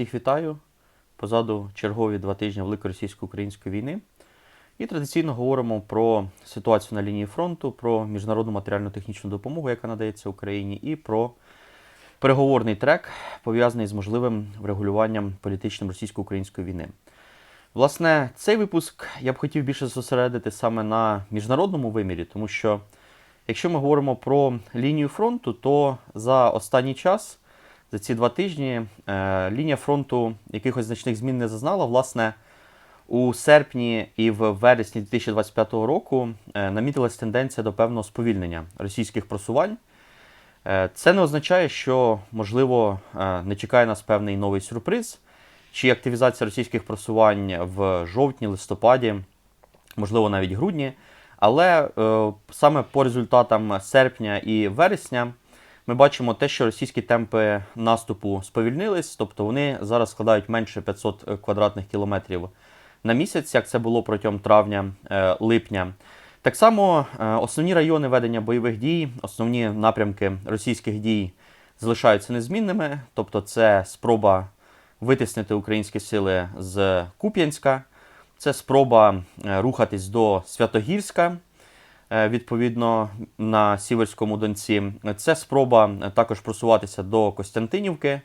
Всіх вітаю. Позаду чергові два тижні Великої російсько-української війни. І традиційно говоримо про ситуацію на лінії фронту, про міжнародну матеріально-технічну допомогу, яка надається Україні, і про переговорний трек, пов'язаний з можливим врегулюванням політичним російсько-української війни. Власне, цей випуск я б хотів більше зосередити саме на міжнародному вимірі, тому що якщо ми говоримо про лінію фронту, то за останній час, за ці два тижні, е, лінія фронту якихось значних змін не зазнала. Власне, у серпні і в вересні 2025 року е, намітилась тенденція до певного сповільнення російських просувань. Е, Це не означає, що, можливо, не чекає нас певний новий сюрприз, чи активізація російських просувань в жовтні, листопаді, можливо, навіть грудні. Але саме по результатам серпня і вересня ми бачимо те, що російські темпи наступу сповільнились, тобто вони зараз складають менше 500 квадратних кілометрів на місяць, як це було протягом травня-липня. Так само е, основні райони ведення бойових дій, основні напрямки російських дій залишаються незмінними. Тобто, це спроба витиснити українські сили з Куп'янська, це спроба е, рухатись до Святогірська, е, відповідно на Сіверському Донці. Це спроба е, також просуватися до Костянтинівки,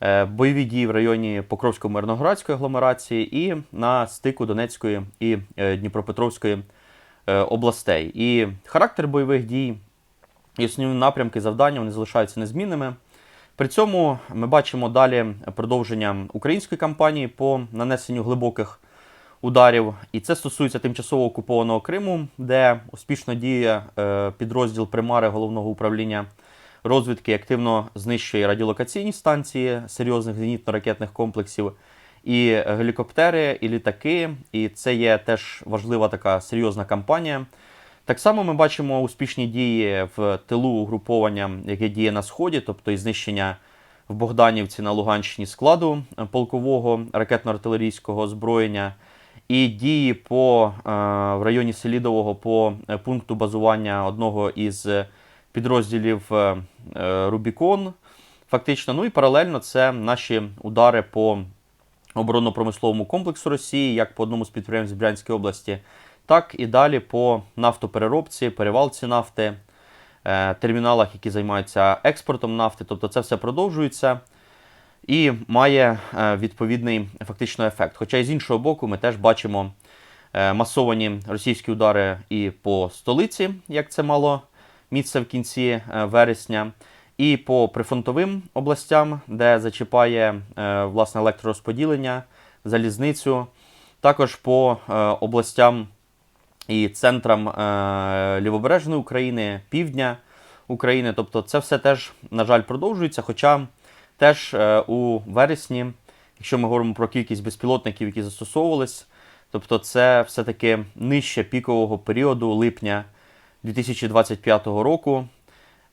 е, бойові дії в районі Покровсько-Мирноградської агломерації і на стику Донецької і е, Дніпропетровської е, областей. І характер бойових дій і основні напрямки завдання вони залишаються незмінними. При цьому ми бачимо далі продовження української кампанії по нанесенню глибоких ударів. І це стосується тимчасово окупованого Криму, де успішно діє е, підрозділ примари головного управління розвідки, активно знищує радіолокаційні станції серйозних зенітно-ракетних комплексів, і гелікоптери, і літаки. І це є теж важлива така серйозна кампанія. Так само ми бачимо успішні дії в тилу угруповання, яке діє на сході, тобто і знищення в Богданівці на Луганщині складу е, полкового ракетно-артилерійського озброєння, і дії по е, в районі Селідового по е, пункту базування одного із підрозділів е, е, Рубікон. Фактично, ну і паралельно це наші удари по оборонно-промисловому комплексу Росії, як по одному з підприємств Брянської області, так і далі по нафтопереробці, перевалці нафти, терміналах, які займаються експортом нафти. Тобто це все продовжується і має е, відповідний фактично ефект. Хоча і з іншого боку, ми теж бачимо е, масовані російські удари і по столиці, як це мало місце в кінці е, вересня, і по прифронтовим областям, де зачіпає власне електророзподілення, залізницю, також по областям і центрам Лівобережної України, півдня України. Тобто це все теж, на жаль, продовжується. Хоча теж е, у вересні, якщо ми говоримо про кількість безпілотників, які застосовувались, тобто це все-таки нижче пікового періоду липня 2025 року.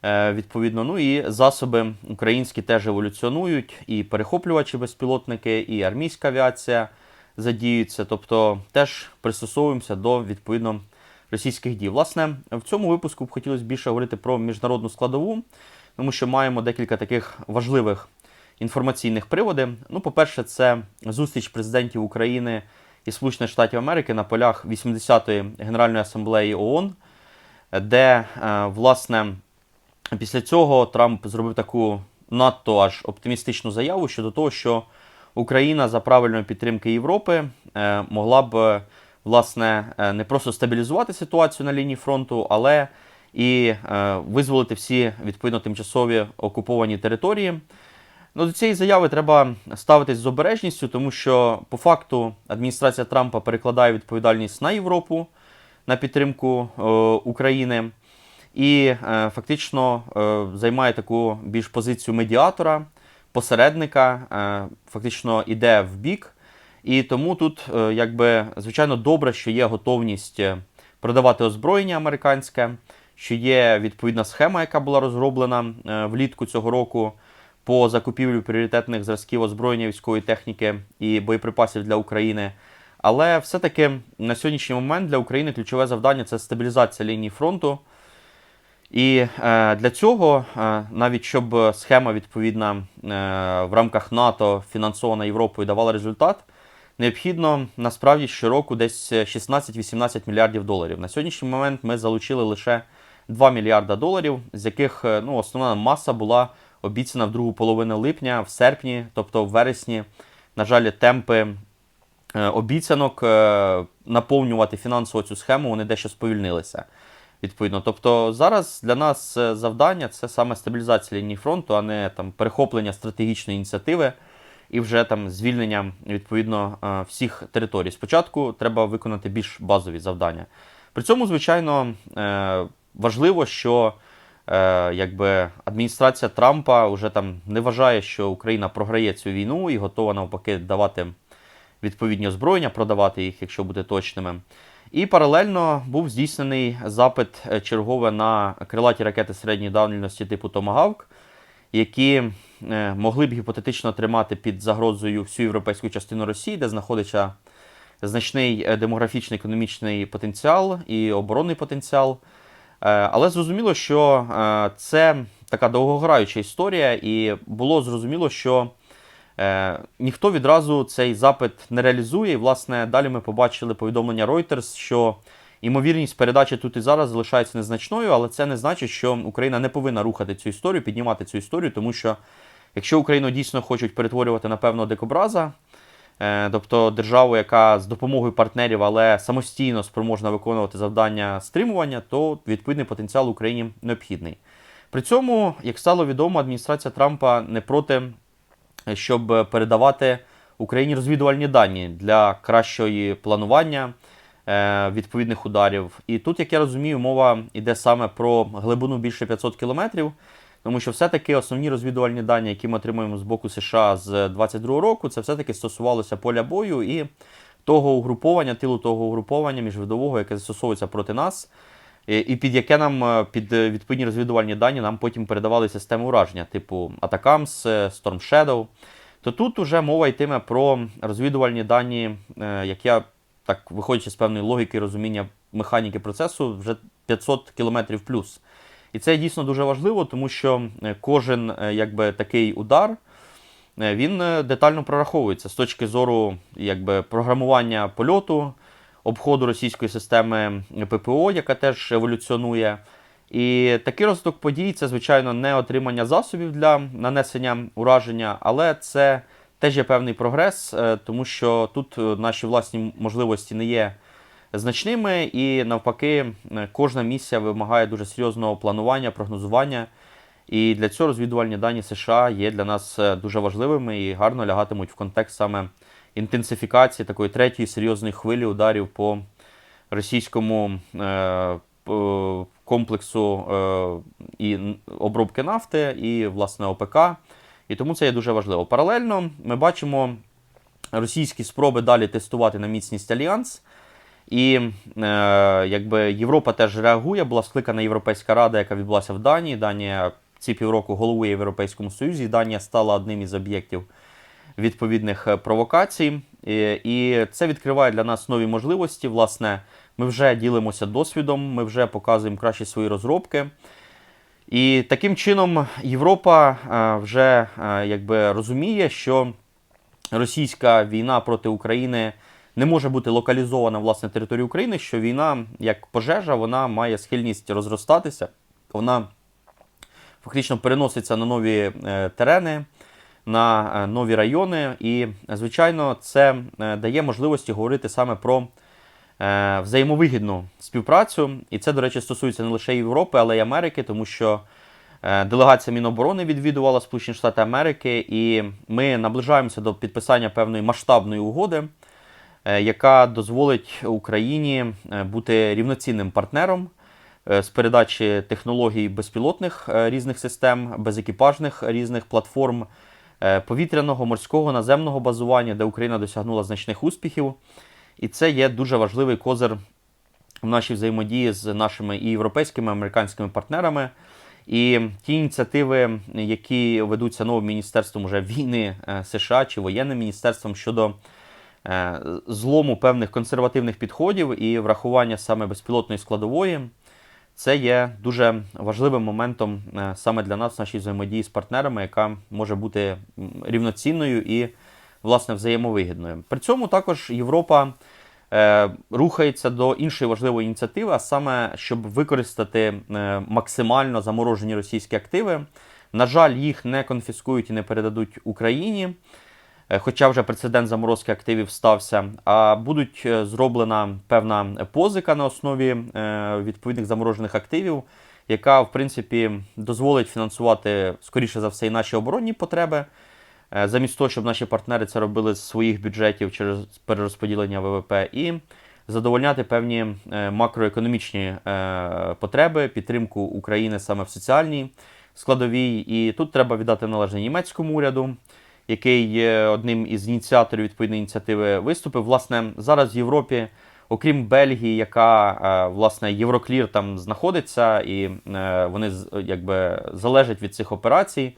Е, Відповідно, ну і засоби українські теж еволюціонують, і перехоплювачі безпілотники, і армійська авіація задіються, тобто теж пристосовуємося до відповідно російських дій. Власне, в цьому випуску б хотілося більше говорити про міжнародну складову, тому що маємо декілька таких важливих інформаційних приводів. Ну, по-перше, це зустріч президентів України і Сполучених Штатів Америки на полях 80-ї Генеральної асамблеї ООН, де, е, власне, після цього Трамп зробив таку надто аж оптимістичну заяву щодо того, що Україна за правильної підтримки Європи е, могла б власне е, не просто стабілізувати ситуацію на лінії фронту, але і е, визволити всі відповідно тимчасові окуповані території. Ну, до цієї заяви треба ставитись з обережністю, тому що по факту адміністрація Трампа перекладає відповідальність на Європу на підтримку е, України і е, фактично е, займає таку більш позицію медіатора, посередника, е, фактично іде в бік. І тому тут, е, якби, звичайно, добре, що є готовність е, продавати озброєння американське, що є відповідна схема, яка була розроблена е, влітку цього року по закупівлю пріоритетних зразків озброєння військової техніки і боєприпасів для України. Але все-таки на сьогоднішній момент для України ключове завдання це стабілізація лінії фронту. І е, для цього, е, навіть щоб схема відповідна в рамках НАТО фінансована Європою давала результат, необхідно насправді щороку десь 16-18 мільярдів доларів. На сьогоднішній момент ми залучили лише 2 мільярда доларів, з яких е, ну, основна маса була обіцяна в другу половину липня, в серпні, тобто в вересні. На жаль, темпи е, обіцянок е, наповнювати фінансово цю схему вони дещо сповільнилися. Відповідно, тобто зараз для нас завдання це саме стабілізація лінії фронту, а не там перехоплення стратегічної ініціативи і вже там звільнення відповідно всіх територій. Спочатку треба виконати більш базові завдання. При цьому, звичайно, важливо, що е, якби адміністрація Трампа вже там не вважає, що Україна програє цю війну і готова навпаки давати відповідні озброєння, продавати їх, якщо бути точними. І паралельно був здійснений запит е, чергове на крилаті ракети середньої дальності типу Томагавк, які е, могли б гіпотетично тримати під загрозою всю європейську частину Росії, де знаходиться значний е, демографічний економічний потенціал і оборонний потенціал. Е, Але зрозуміло, що е, це така довгограюча історія, і було зрозуміло, що е, ніхто відразу цей запит не реалізує. І, власне, далі ми побачили повідомлення Reuters, що ймовірність передачі тут і зараз залишається незначною, але це не значить, що Україна не повинна рухати цю історію, піднімати цю історію, тому що якщо Україну дійсно хочуть перетворювати на певного дикобраза, тобто державу, яка з допомогою партнерів, але самостійно спроможна виконувати завдання стримування, то відповідний потенціал Україні необхідний. При цьому, як стало відомо, адміністрація Трампа не проти, щоб передавати Україні розвідувальні дані для кращої планування е, відповідних ударів. І тут, як я розумію, мова йде саме про глибину більше 500 кілометрів. Тому що все-таки основні розвідувальні дані, які ми отримуємо з боку США з 22 року, це все-таки стосувалося поля бою і того угруповання, тилу того угруповання міжвидового, яке застосовується проти нас, і під яке нам е, під е, відповідні розвідувальні дані нам потім передавали системи ураження, типу Atacams, е, Storm Shadow. То тут уже мова йтиме про розвідувальні дані, як я так виходячи з певної логіки розуміння механіки процесу, вже 500 кілометрів плюс. І це дійсно дуже важливо, тому що е, кожен е, якби, такий удар е, він детально прораховується з точки зору якби, програмування польоту, обходу російської системи ППО, яка теж еволюціонує. І такий розвиток подій це, звичайно, не отримання засобів для нанесення ураження, але це теж є певний прогрес, тому що тут наші власні можливості не є значними, і навпаки, е, кожна місія вимагає дуже серйозного планування, прогнозування. І для цього розвідувальні дані США є для нас е, дуже важливими і гарно лягатимуть в контекст саме інтенсифікації такої третьої серйозної хвилі ударів по російському е, комплексу е, і обробки нафти, і власне ОПК. І тому це є дуже важливо. Паралельно ми бачимо російські спроби далі тестувати на міцність альянс. І е, якби Європа теж реагує, була скликана Європейська рада, яка відбулася в Данії. Данія ці півроку головує Європейському Союзі. Данія стала одним із об'єктів відповідних е, провокацій. І, і це відкриває для нас нові можливості. Власне, ми вже ділимося досвідом, ми вже показуємо кращі свої розробки. І таким чином Європа е, вже е, якби розуміє, що російська війна проти України не може бути локалізована власне на території України, що війна, як пожежа, вона має схильність розростатися, вона фактично переноситься на нові е, терени, на е, нові райони. І, звичайно, це е, дає можливості говорити саме про взаємовигідну співпрацю. І це, до речі, стосується не лише Європи, але й Америки, тому що делегація Міноборони відвідувала Сполучені Штати Америки, і ми наближаємося до підписання певної масштабної угоди, яка дозволить Україні е, бути рівноцінним партнером. е, З передачі технологій безпілотних е, різних систем, безекіпажних різних платформ, е, повітряного, морського, наземного базування, де Україна досягнула значних успіхів. І це є дуже важливий козир в нашій взаємодії з нашими і європейськими, і американськими партнерами. І ті ініціативи, які ведуться новим міністерством вже війни е, США чи воєнним міністерством щодо е, злому певних консервативних підходів і врахування саме безпілотної складової, це є дуже важливим моментом е, саме для нас, нашій взаємодії з партнерами, яка може бути рівноцінною і власне взаємовигідною. При цьому також Європа е, рухається до іншої важливої ініціативи, а саме щоб використати е, максимально заморожені російські активи. На жаль, їх не конфіскують і не передадуть Україні. Е, Хоча вже прецедент заморозки активів стався, а будуть е, зроблена певна позика на основі е, відповідних заморожених активів, яка в принципі дозволить фінансувати скоріше за все і наші оборонні потреби, замість того, щоб наші партнери це робили з своїх бюджетів через перерозподілення ВВП, і задовольняти певні макроекономічні потреби, підтримку України саме в соціальній складовій. І тут треба віддати належне німецькому уряду, який є одним із ініціаторів відповідної ініціативи виступив. Власне, зараз в Європі, окрім Бельгії, яка е, власне Євроклір там знаходиться, і е, вони якби залежать від цих операцій.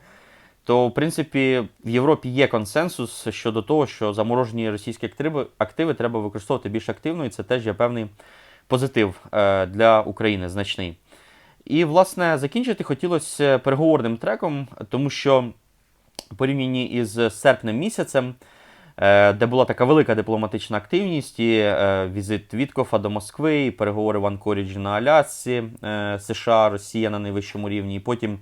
То, в принципі, в Європі є консенсус щодо того, що заморожені російські активи, активи треба використовувати більш активно, і це теж є певний позитив е, для України значний. І, власне, закінчити хотілося переговорним треком, тому що порівнянні із серпнем місяцем, е, де була така велика дипломатична активність, і е, візит Віткофа до Москви, і переговори в Анкоріджі на Алясці, е, США, Росія на найвищому рівні, і потім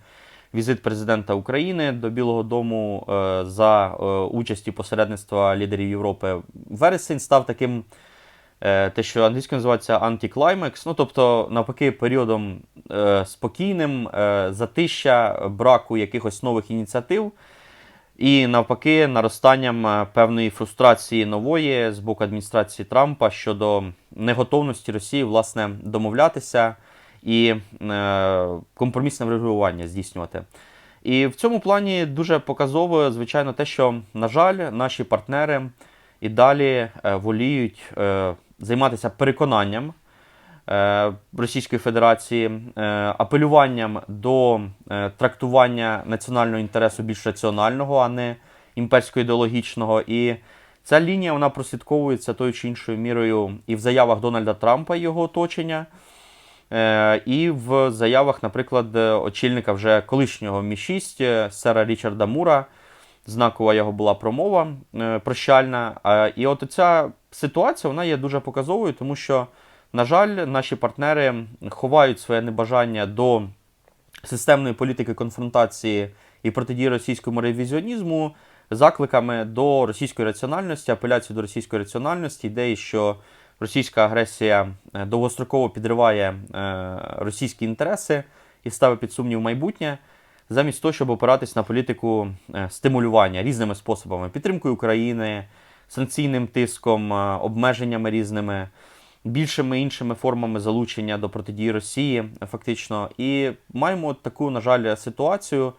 візит президента України до Білого Дому за участі посередництва лідерів Європи. Вересень став таким те, що англійською називається антиклаймекс, ну тобто, навпаки, періодом спокійним, затища, браку якихось нових ініціатив. І навпаки, наростанням е, певної фрустрації нової з боку адміністрації Трампа щодо неготовності Росії власне домовлятися і е, компромісне врегулювання здійснювати. І в цьому плані дуже показово, звичайно, те, що, на жаль, наші партнери і далі е, воліють е, займатися переконанням Російської Федерації, е, апелюванням до е, трактування національного інтересу більш раціонального, а не імперсько-ідеологічного. І ця лінія вона прослідковується тою чи іншою мірою і в заявах Дональда Трампа і його оточення. Е, І в заявах, наприклад, е, очільника вже колишнього Мі-6 е, сера Річарда Мура, знакова його була промова е, прощальна. Е, І от ця ситуація вона є дуже показовою, тому що, на жаль, наші партнери ховають своє небажання до системної політики конфронтації і протидії російському ревізіонізму закликами до російської раціональності, апеляції до російської раціональності, ідеї, що російська агресія е, довгостроково підриває е, російські інтереси і ставить під сумнів майбутнє, замість того, щоб опиратись на політику е, стимулювання різними способами, підтримкою України, санкційним тиском, обмеженнями різними, більшими іншими формами залучення до протидії Росії, фактично. І маємо таку, на жаль, ситуацію,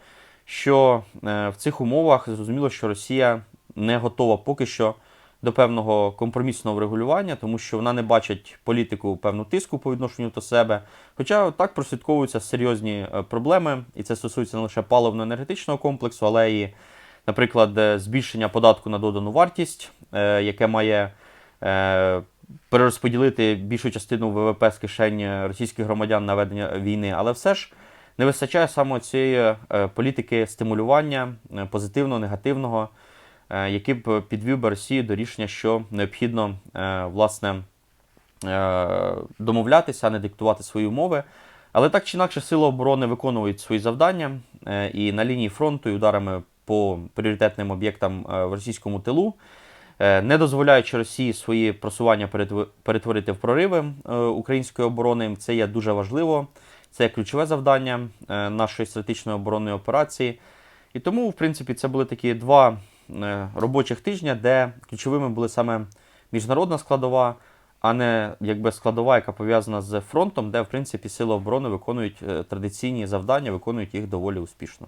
що е, в цих умовах зрозуміло, що Росія не готова поки що до певного компромісного врегулювання, тому що вона не бачить політику певну тиску по відношенню до себе. Хоча так прослідковуються серйозні е, проблеми, і це стосується не лише паливно-енергетичного комплексу, але і, наприклад, е, збільшення податку на додану вартість, яке має перерозподілити більшу частину ВВП з кишень російських громадян на ведення війни, але все ж. Не вистачає саме цієї е, політики стимулювання е, позитивного, негативного, е, який б підвів би Росію до рішення, що необхідно власне домовлятися, а не диктувати свої умови. Але так чи інакше, сили оборони виконують свої завдання і на лінії фронту, і ударами по пріоритетним об'єктам в російському тилу, не дозволяючи Росії свої просування перетв- перетворити в прориви е, української оборони. Це є дуже важливо. Це ключове завдання е, нашої стратегічної оборонної операції. І тому, в принципі, це були такі два е, робочих тижня, де ключовими були саме міжнародна складова, а не якби складова, яка пов'язана з фронтом, де в принципі сили оборони виконують е, традиційні завдання, виконують їх доволі успішно.